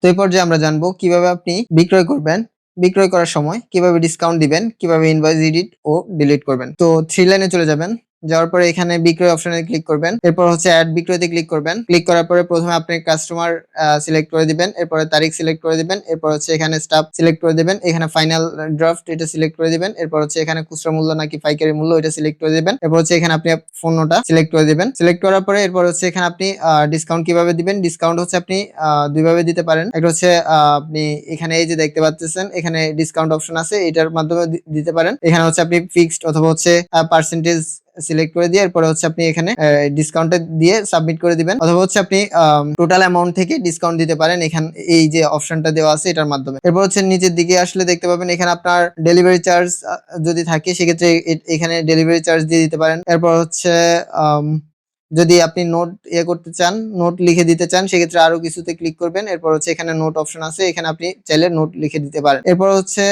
তো এই পর্যায়ে আমরা জানব কীভাবে আপনি বিক্রয় করবেন, বিক্রয় করার সময় কীভাবে ডিসকাউন্ট দিবেন, কীভাবে ইনভয়েস এডিট ও ডিলিট করবেন। তো থ্রি লাইনে চলে যাবেন। যাওয়ার পরে এখানে বিক্রয় অপশনে ক্লিক করবেন। এরপর হচ্ছে অ্যাড বিক্রয়তে ক্লিক করবেন। ক্লিক করার পরে প্রথমে আপনি কাস্টমার সিলেক্ট করে দিবেন। এরপরে তারিখ সিলেক্ট করে দিবেন। এরপর হচ্ছে এখানে স্টাফ সিলেক্ট করে দিবেন। এখানে ফাইনাল ড্রাফট এটা সিলেক্ট করে দিবেন। এরপর হচ্ছে এখানে খুচরা মূল্য নাকি পাইকারি মূল্য এটা সিলেক্ট করে দিবেন। এরপর হচ্ছে এখানে আপনি পণ্যটা সিলেক্ট করে দিবেন। সিলেক্ট করার পরে এরপর হচ্ছে এখানে আপনি ডিসকাউন্ট কীভাবে দিবেন? ডিসকাউন্ট হচ্ছে আপনি দুইভাবে দিতে পারেন। একটা হচ্ছে আপনি এখানে এই যে দেখতে পাচ্ছেন, এখানে ডিসকাউন্ট অপশন আছে। এটার মাধ্যমে দিতে পারেন। এখানে হচ্ছে আপনি ফিক্সড অথবা হচ্ছে পার্সেন্টেজ সিলেক্ট করে দিয়ে এরপরে হচ্ছে আপনি এখানে ডিসকাউন্টে দিয়ে সাবমিট করে দিবেন। অথবা হচ্ছে আপনি টোটাল অ্যামাউন্ট থেকে ডিসকাউন্ট দিতে পারেন এখান, এই যে অপশনটা দেওয়া আছে এটার মাধ্যমে। এরপর হচ্ছে নিচের দিকে আসলে দেখতে পাবেন এখানে আপনার ডেলিভারি চার্জ যদি থাকে সেক্ষেত্রে এখানে ডেলিভারি চার্জ দিয়ে দিতে পারেন। এরপর হচ্ছে যদি আপনি নোট ইয়ে করতে চান নোট লিখে দিতে চান, সেক্ষেত্রে আরও কিছুতে ক্লিক করবেন। এরপর হচ্ছে এখানে নোট অপশন আছে, এখানে আপনি চাইলে নোট লিখে দিতে পারেন। এরপর হচ্ছে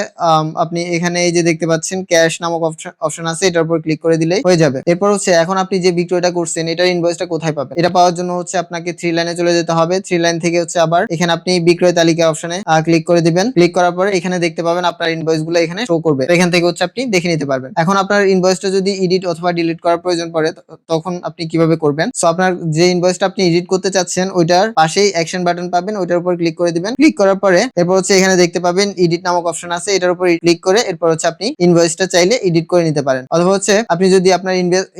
আপনি এখানে এই যে দেখতে পাচ্ছেন ক্যাশ নামক অপশন আছে, এটার উপর ক্লিক করে দিলেই হয়ে যাবে। এরপর হচ্ছে, এখন আপনি যে বিক্রয়টা করছেন, এটার ইনভয়েসটা কোথায় পাবেন? এটা পাওয়ার জন্য হচ্ছে আপনাকে থ্রি লাইনে চলে যেতে হবে। থ্রি লাইন থেকে হচ্ছে আবার এখানে আপনি বিক্রয় তালিকা অপশনে ক্লিক করে দিবেন। ক্লিক করার পরে এখানে দেখতে পাবেন আপনার ইনভয়েসগুলো এখানে শো করবে। এখান থেকে হচ্ছে আপনি দেখে নিতে পারবেন। এখন আপনার ইনভয়েসটা যদি এডিট অথবা ডিলিট করার প্রয়োজন পড়ে তখন আপনি কীভাবে করবেন। সো আপনার যে ইনভয়েসটা আপনি এডিট করতে চাচ্ছেন, ওইটার পাশেই অ্যাকশন বাটন পাবেন, ওইটার উপর ক্লিক করে দিবেন। ক্লিক করার পরে এরপর হচ্ছে এখানে দেখতে পাবেন এডিট নামক অপশন আছে, এটার উপর ক্লিক করে এরপর হচ্ছে আপনি ইনভয়েসটা চাইলে এডিট করে নিতে পারেন। অথবা হচ্ছে আপনি যদি আপনার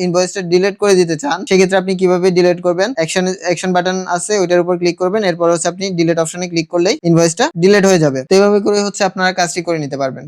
ইনভয়েসটা ডিলিট করে দিতে চান, সেক্ষেত্রে আপনি কীভাবে ডিলিট করবেন? অ্যাকশন অ্যাকশন বাটন আছে, ওইটার উপর ক্লিক করবেন, এরপর হচ্ছে আপনি ডিলিট অপশনে ক্লিক করলেই ইনভয়েসটা ডিলিট হয়ে যাবে। তো এইভাবে করে হচ্ছে আপনারা কাজটি করে নিতে পারবেন।